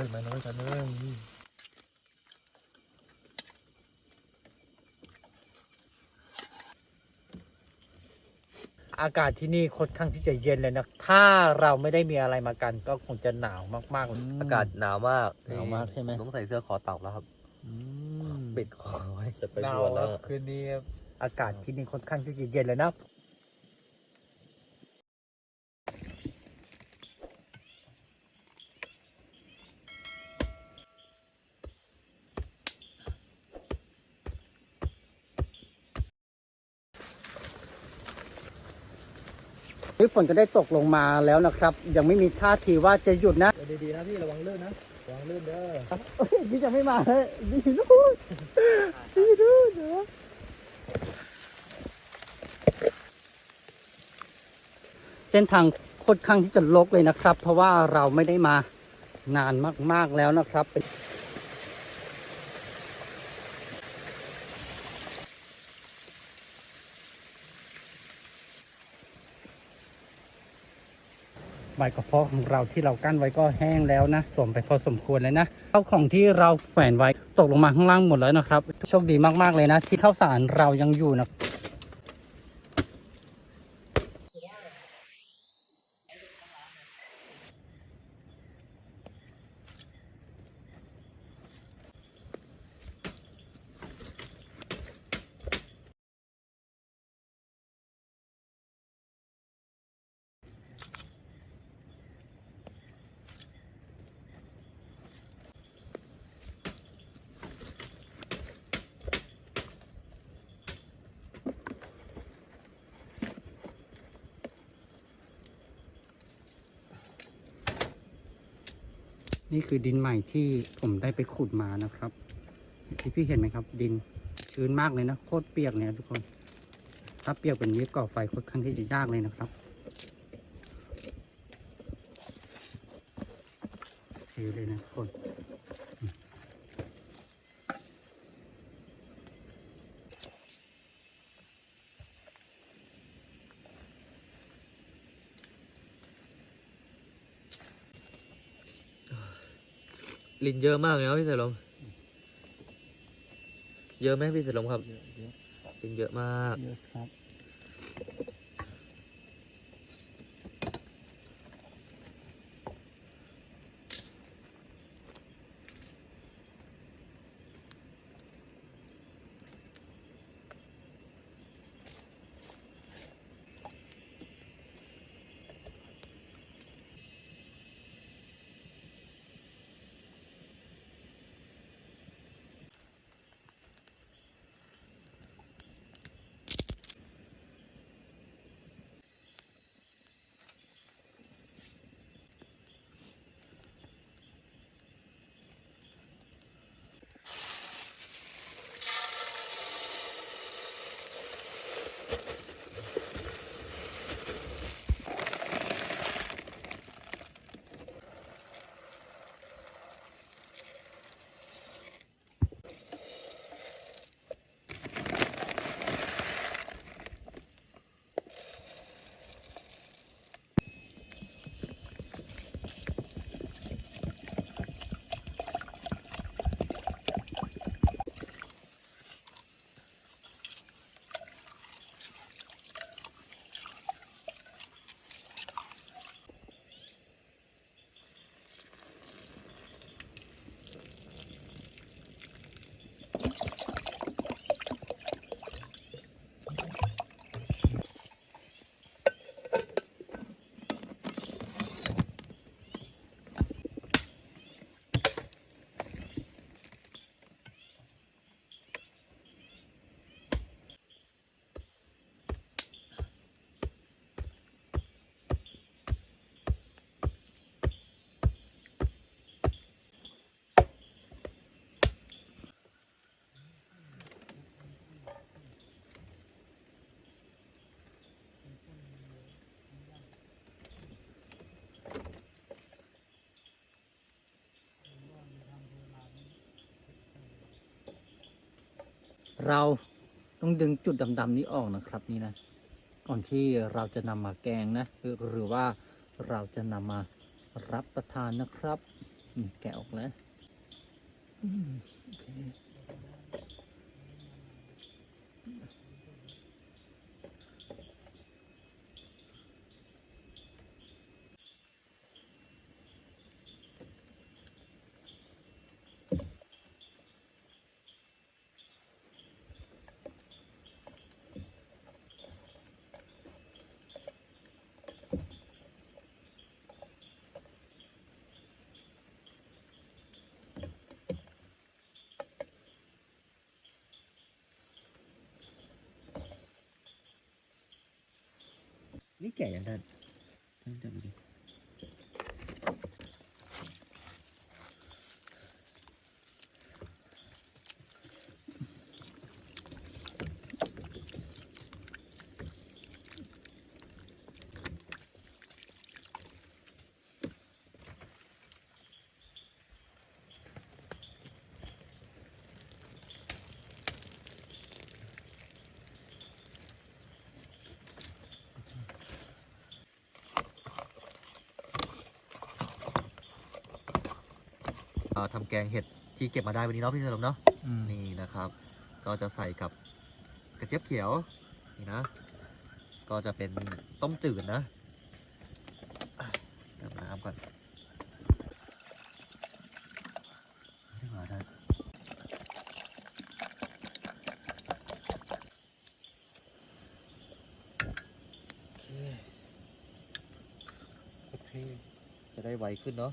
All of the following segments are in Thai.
อยมาน้อยกันเลยอากาศที่นี่ค่อนข้างที่จะเย็นเลยนะ ถ้าเราไม่ได้มีอะไรมากัน ก็คงจะหนาวมากๆเลยอากาศหนาวมากหนาวมากใช่ไหมต้องใส่เสื้อคอเต่าแล้วครับปิดคอไว้จะไปหนาวแล้วคืนนี้อากาศที่นี่ค่อนข้างที่จะเย็นเลยนะ ฝนก็ได้ตกลงมาแล้วนะครับ ยังไม่มีท่าทีว่าจะหยุดนะดีๆนะพี่ระวังลื่นนะระวังลื่นเด้อเอ้ยพี่จะไม่มาเลยพี่นู่นพี่นู่นเหรอเส้นทางค่อนข้างที่จะลกเลยนะครับ เพราะว่าเราไม่ได้มานานมากๆแล้วนะครับ ใบกระเพาะของเราที่เรากั้นไว้ก็แห้งแล้วนะสวมไปพอสมควรเลยนะข้าวของที่เราแขวนไว้ตกลงมาข้างล่างหมดแล้วนะครับ โชคดีมากๆเลยนะ ที่ข้าวสารเรายังอยู่นะ นี่คือดินใหม่ที่ผมได้ไปขุดมานะครับที่พี่เห็นไหมครับ ดินชื้นมากเลยนะโคตรเปียกเนี่ยทุกคน ถ้าเปียกเป็นนี้ก่อไฟค่อนข้างที่จะยากเลยนะครับเทเลยนะทุกคน ลินเยอะมากเลยนะพี่เสลมเยอะไหมพี่เสลมครับลินเยอะมาก เยอะครับ เราต้องดึงจุดดำๆนี้ออกนะครับนี่นะ ก่อนที่เราจะนำมาแกงนะหรือว่าเราจะนำมารับประทานนะครับแกะออกแล้ว นี่แก่ยังท่านท่านจับดิ ทำแกงเห็ดที่เก็บมาได้วันนี้เนาะพี่เฉลิมเนาะอืมนี่นะครับ ก็จะใส่กับกระเจี๊ยบเขียวนี่นะ ก็จะเป็นต้มจืดนะอะเติมน้ำก่อนไม่มาได้โอเคโอเคจะได้ไวขึ้นเนาะ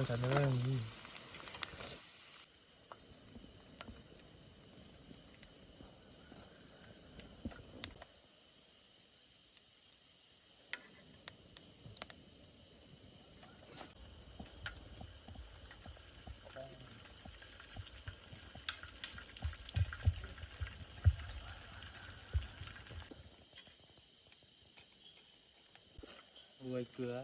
เลยมาเลยกันเลยรวยเกลือ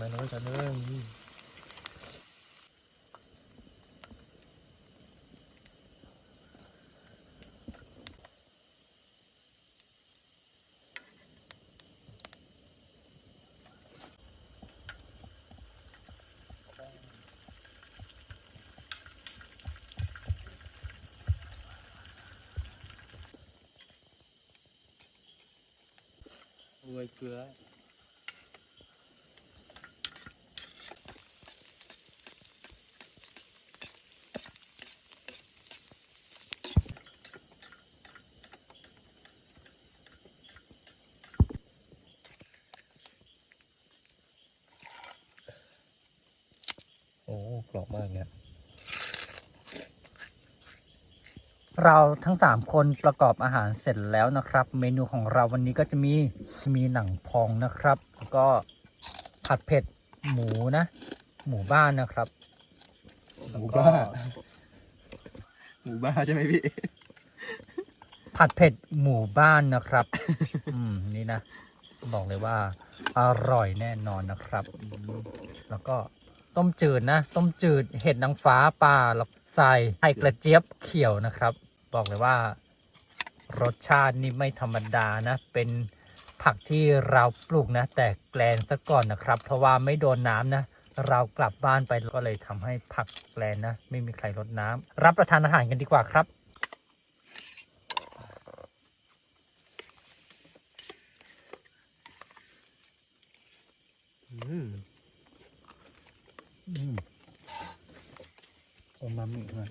มา เลยมาเลยกันเลยรวยเกลือ กรอบมากเนี่ย เราทั้ง 3 คนประกอบอาหารเสร็จแล้วนะครับ เมนูของเราวันนี้ก็จะมีมีหนังพองนะครับแล้วก็ผัดเผ็ดหมูนะ หมูบ้านนะครับหมูบ้าหมูบ้าใช่ไหมพี่ ผัดเผ็ดหมู่บ้านนะครับ อืมนี่นะ บอกเลยว่าอร่อยแน่นอนนะครับ แล้วก็ต้มจืดนะ ต้มจืดเห็ดนางฟ้าปลาแล้วใส่ไข่กระเจี๊ยบเขียวนะครับ บอกเลยว่า รสชาตินี่ไม่ธรรมดานะ เป็นผักที่เราปลูกนะ แต่แกลนซะก่อนนะครับ เพราะว่าไม่โดนน้ำนะเรากลับบ้านไปก็เลยทำให้ผักแกลนนะ ไม่มีใครรดน้ำรับประทานอาหารกันดีกว่าครับ อืม อืมโอมามิมัน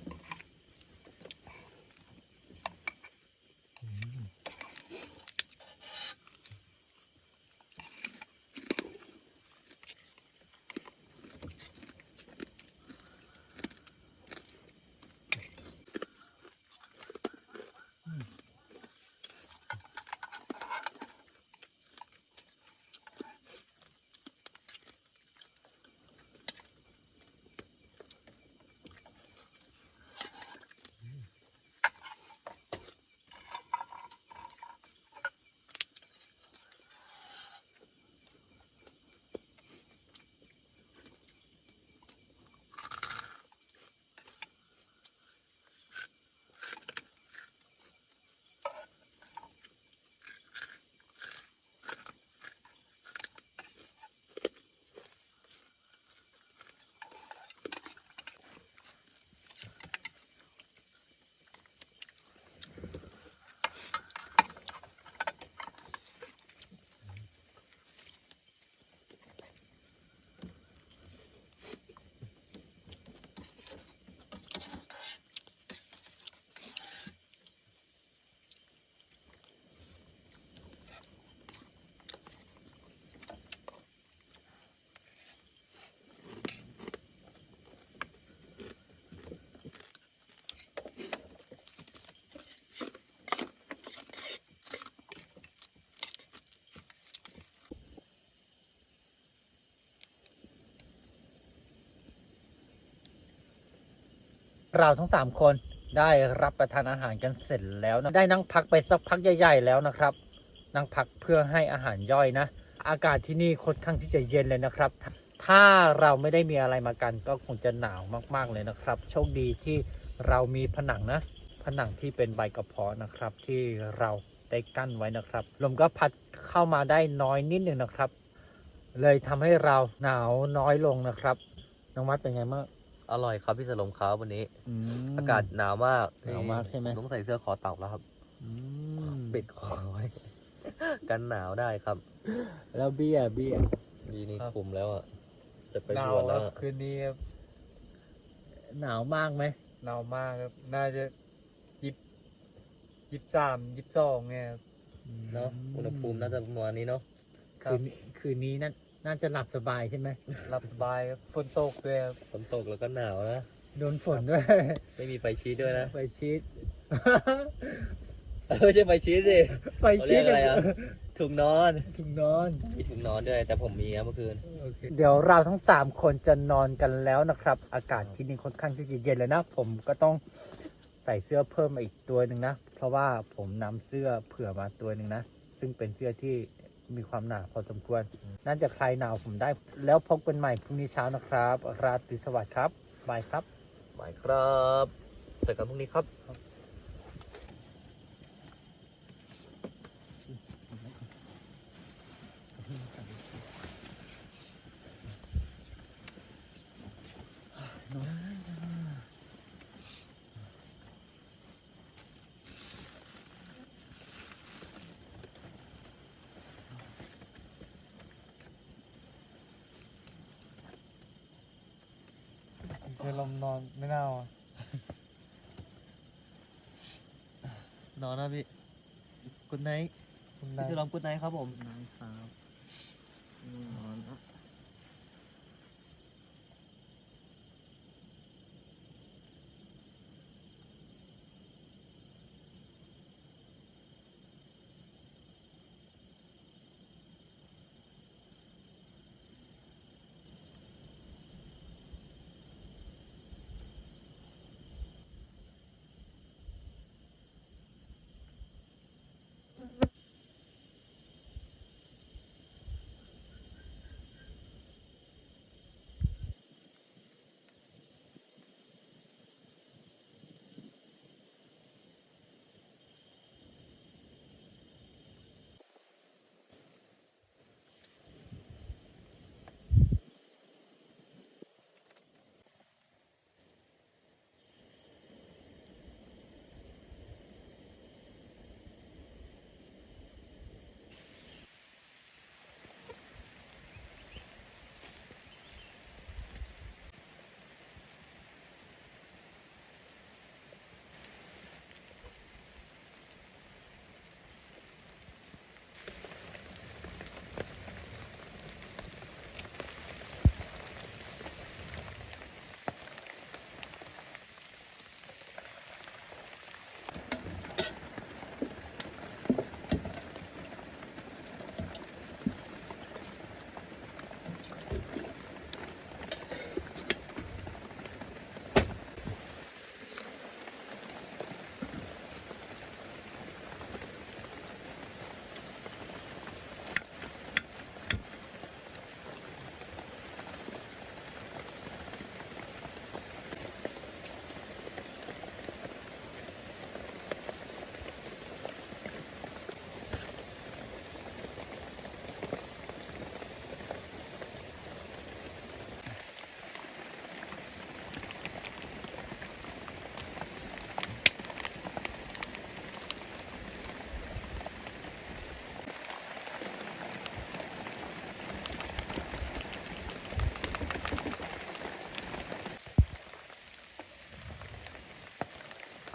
เราทั้งสามคนได้รับประทานอาหารกันเสร็จแล้วนะได้นั่งพักไปสักพักใหญ่ๆแล้วนะครับ นั่งพักเพื่อให้อาหารย่อยนะ อากาศที่นี่ค่อนข้างที่จะเย็นเลยนะครับ ถ้าเราไม่ได้มีอะไรมากันก็คงจะหนาวมากๆเลยนะครับ โชคดีที่เรามีผนังนะ ผนังที่เป็นใบกระเพาะนะครับ ที่เราได้กั้นไว้นะครับลมก็พัดเข้ามาได้น้อยนิดหนึ่งนะครับ เลยทำให้เราหนาวน้อยลงนะครับน้องมัดเป็นไงบ้าง อร่อยครับพี่สลมครับวันนี้ ม อากาศหนาวมากหนาวมากใช่ไหม ต้องใส่เสื้อคอเต่าแล้วครับ อืมปิดคอไว้ กันหนาวได้ครับแล้วเบี้ยเบี้ยดีนี่ครับ คุมแล้วอะ จะไปหนาบววชคแล้รัวบคืนนี้ครับหนาวมากไหมหนาวมากครับน่าจะยิบยิบสามยิบสองเนี่ยครับ เนาะอุณหภูมิน่าจะประมาณนี้เนาะ ครัคืบนคืนนี้น่า น่าจะหลับสบายใช่ไหมหลับสบายครับฝนตกด้วยครับฝนตกแล้วก็หนาวนะ โดนฝนด้วย ไม่มีไฟชีสด้วยนะไฟชีตไม่ใช่ไฟชีสสิไฟเขาชีเรียตกอะไรอะถุงนอนถึงนอน มีถุงนอนด้วย แต่ผมมีครับเมื่อคืน โอเค เดี๋ยวเราทั้งสามคนจะนอนกันแล้วนะครับ อากาศที่นี่ค่อนข้างที่จะเย็นเลยนะ ผมก็ต้องใส่เสื้อเพิ่มมาอีกตัวหนึ่งนะ เพราะว่าผมนำเสื้อเผื่อมาตัวหนึ่งนะ ซึ่งเป็นเสื้อที่ มีความหนาพอสมควร น่าจะคลายหนาวผมได้ แล้วพบกันใหม่พรุ่งนี้เช้านะครับ ราตรีสวัสดิ์ครับบายครับหมายครับเจอกันพรุ่งนี้ครับ ลมนอนไม่น่าอะนอนนะพี่กุดไนท์คุณพี่ได้จะลองกุดไนท์ครับผมนายครับนอน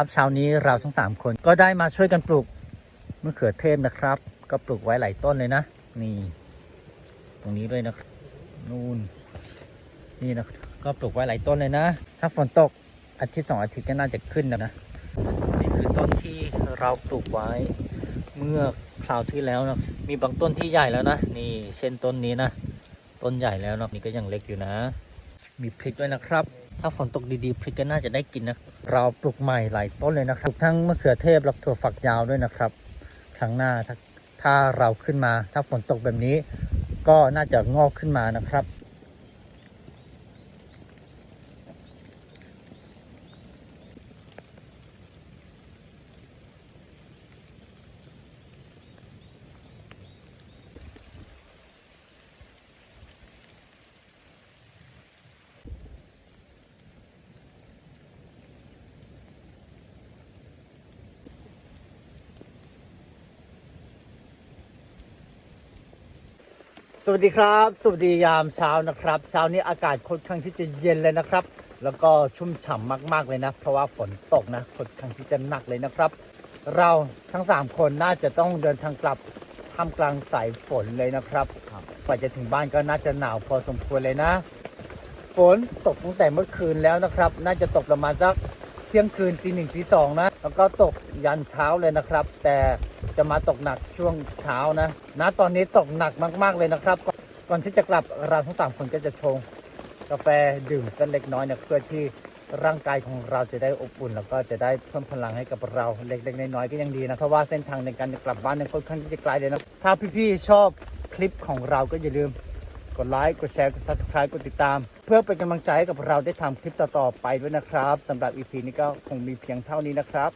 ครับเช้านี้เราทั้งสามคนก็ได้มาช่วยกันปลูกมะเขือเทศนะครับ ก็ปลูกไว้หลายต้นเลยนะ นี่ ตรงนี้ด้วยนะครับนู่นนี่นะก็ปลูกไว้หลายต้นเลยนะ ถ้าฝนตกอาทิตย์สองอาทิตย์ก็น่าจะขึ้นนะนะนี่คือต้นที่เราปลูกไว้เมื่อคราวที่แล้วนะมีบางต้นที่ใหญ่แล้วนะนี่เช่นต้นนี้นะต้นใหญ่แล้วนะนี่ก็ยังเล็กอยู่นะ มีพริกด้วยนะครับ ถ้าฝนตกดีๆพริกก็น่าจะได้กินนะเราปลูกใหม่หลายต้นเลยนะครับปลูกทั้งมะเขือเทศและถั่วฝักยาวด้วยนะครับครั้งหน้าถ้าเราขึ้นมา ถ้าฝนตกแบบนี้ ก็น่าจะงอกขึ้นมานะครับ วัสดีครับ สวัสดียามเช้านะครับเช้านี้อากาศค่อนข้างที่จะเย็นเลยนะครับ แล้วก็ชุ่มฉ่ำมากๆเลยนะ เพราะว่าฝนตกนะค่อนข้างที่จะหนักเลยนะครับ เราทั้ง 3 คนน่าจะต้องเดินทางกลับท่ามกลางสายฝนเลยนะครับกว่าจะถึงบ้านก็น่าจะหนาวพอสมควรเลยนะ ฝนตกตั้งแต่เมื่อคืนแล้วนะครับ น่าจะตกประมาณสักเที่ยงคืนตีหนึ่งตีสองนะ แล้วก็ตกยันเช้าเลยนะครับ แต่ จะมาตกหนักช่วงเช้านะณตอนนี้ตกหนักมาก ๆ เลยนะครับก่อนก่อนที่จะกลับเราทั้งสามคนก็จะชง กาแฟดื่มกันเล็กน้อยเนี่ยเพื่อที่ร่างกายของเราจะได้อบอุ่น แล้วก็จะได้เพิ่มพลังให้กับเราเล็กๆน้อยๆก็ยังดีนะเพราะว่าเส้นทางในการกลับบ้านเนี่ยค่อนข้างที่จะไกลเลยนะถ้าพี่ๆชอบคลิปของเราก็อย่าลืมกดไลค์ กดแชร์ กด subscribe กดติดตาม เพื่อเป็นกำลังใจให้กับเราได้ทำคลิปต่อ ๆ ไปด้วยนะครับสำหรับ EP นี้ก็คงมีเพียงเท่านี้นะครับ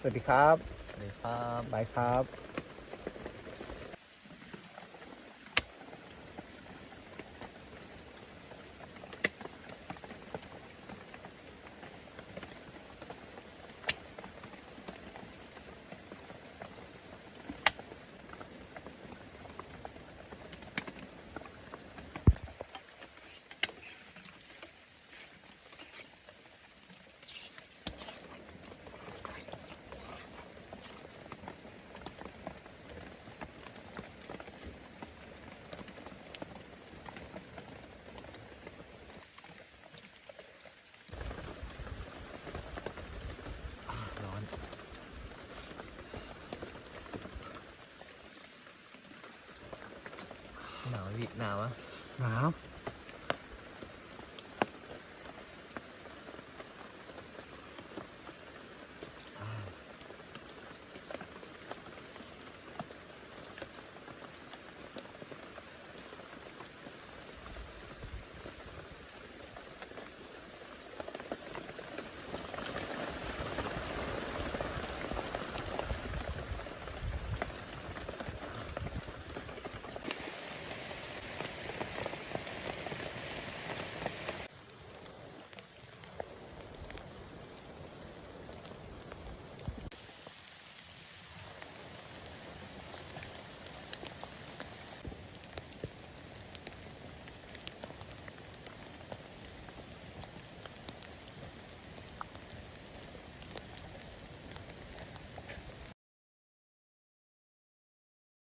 สวัสดีครับ ดีครับ บายครับ วิดหนาวอะหนาว